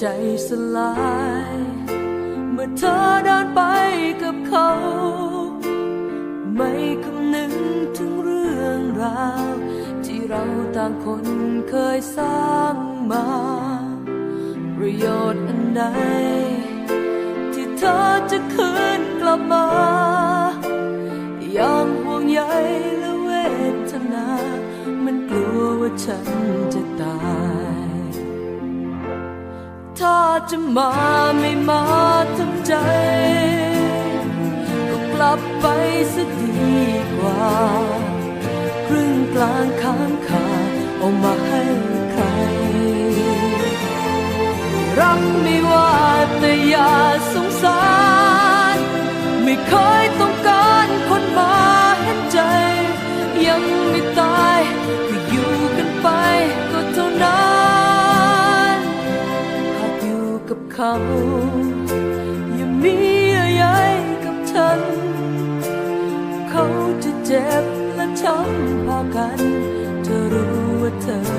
ใจสลาย เมื่อเธอเดินไปกับเขา ไม่คำนึงถึงเรื่องราว ที่เราต่างคนเคยสร้างมา ประโยชน์อันใดที่เธอจะคืนกลับมายังห่วงใยและเวทนา มันกลัวว่าฉันจะตาย ถ้าจะมาไม่มาทั้งใจ ก็กลับไปซะดีกว่า ครึ่งกลางค้างคาเอามาให้ใคร รักไม่ว่าแต่อย่าสงสาร ไม่เคยต้องการคนมาเห็นใจ ยังไม่ต เขาอย่ามีเยื่อใยกับฉัน เขาจะเจ็บและช้ำพอกัน เธอรู้ว่าเธอ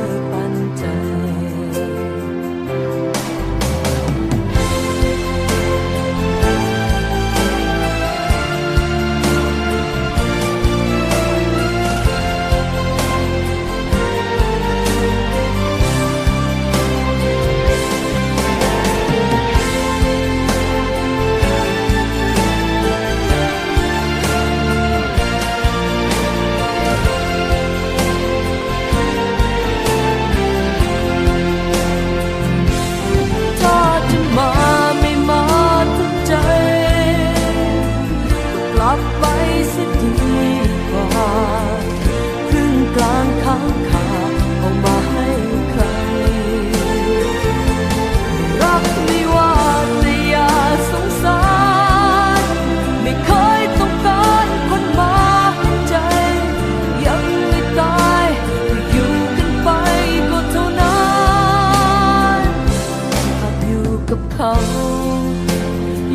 า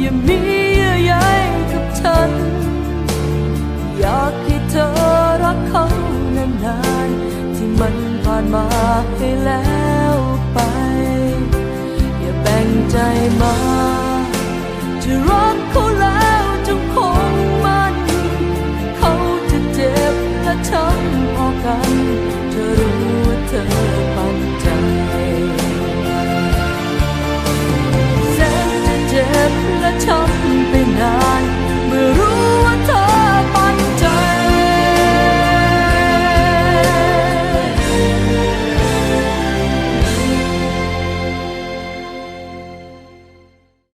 อย่ามีเยื่อใยกับฉัน อยากให้เธอรักเขานานๆที่มันผ่านมาให้แล้วไป อย่าแบ่งใจมาจะรักเขาแล้วจงคงมัน เขาจะเจ็บและช้ำพอกัน